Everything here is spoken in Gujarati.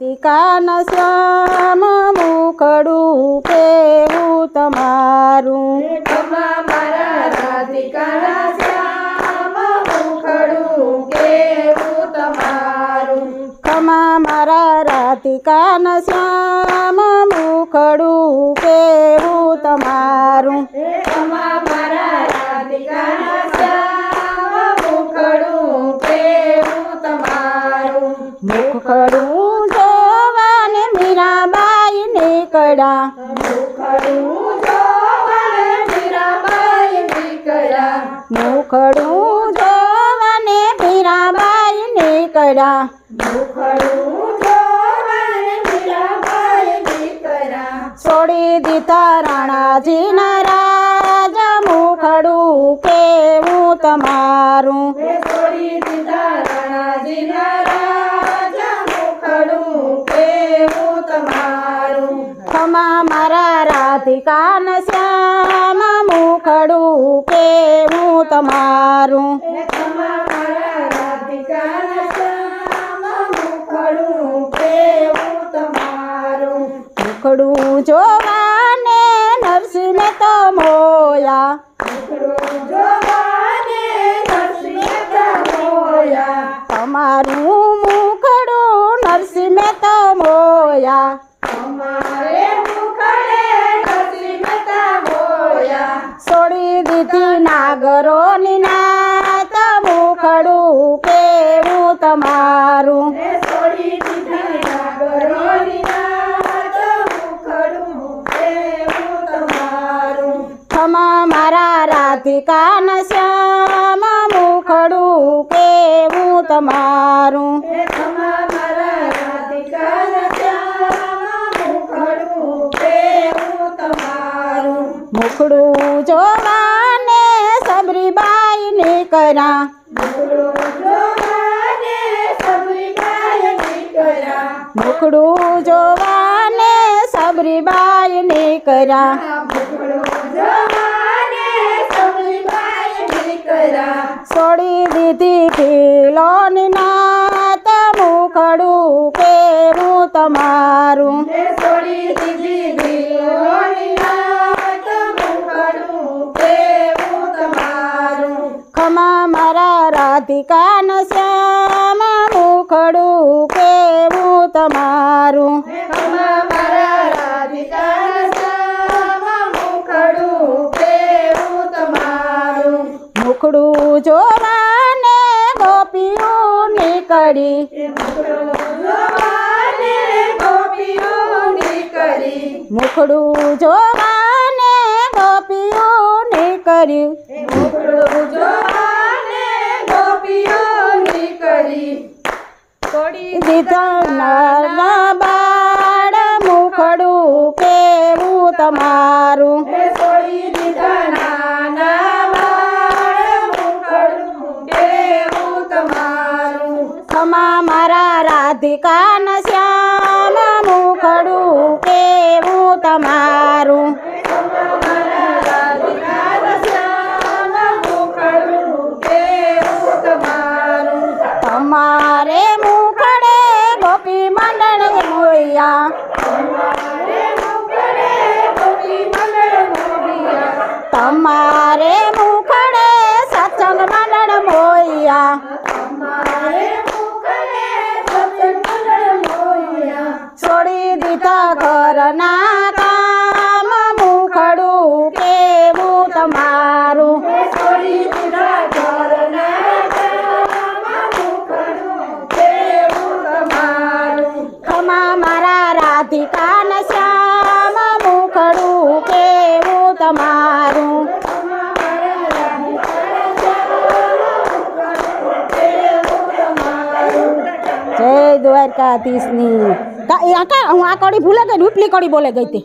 ટીકાન શ્યામ મુખડું કેવું તમારું? મારા રાધિકાના શ્યામ મુખડું કેવું તમારું? ખમા મારા રાધિકાન શ્યામ મુખડું કેવું તમારું? ખમા મારા રાધિકાના શ્યામ મુખડું કેવું તમારું? મુખડું નીકળ્યા મુખડું જો મને ભીરાબાઈ નીકળ્યા. નારા છોડી દીધા રાણાજીના ખમા મારા રાધિકાન શ્યામ મુખડું કેવું તમારું? મુખડું તમારું? મુખડું જોવાને નરસિંહ તો મોયા. તમારું મુખડું નરસિંહ તો મોયા અમારે મુખડે નરસિંહ મોયા છોડી નાગરો નાગરોની નાત મુખડું કેવું તમારું? ને ખમા મારા રાધિકા રાધિકાના શ્યામ મુખડું કેવું તમારું? મુખડું જોવાને નીકળ્યા મુખડું જોવાને સબરીબાઈ નીકળ્યા કરા. છોડી દીધી ફીલોની નાત મુખડું પેરું તમારું. છોડી દીધી દિલોની નાત મુખડું કેવું તમારું મારા રાધિકાન શ્યામ મુખડું કેવું તમારું? મુખડું જોવાને ગોપીઓ નીકળી. મુખડું જોવાને ગોપીઓ નીકળી. મુખડું જોવાને ગોપીઓ નીકળ્યું એ મુખડું જોવાને ગોપીઓ નીકળી છોડી દીધા નાના બાળ મુખડું કેવું તમારું? છોડી દીધા નાના બાળ મુખડું કેવું તમારું? ખમા મારા રાધિકા શ્યામ ઘરના કામ મુખડું કેવું તમારું? ખમા મારા રાધિકાન શ્યામ દ્વારકાધીશની. કા હું આ કડી ભૂલે ગઈ ઉપલી કડી બોલે ગઈ તે.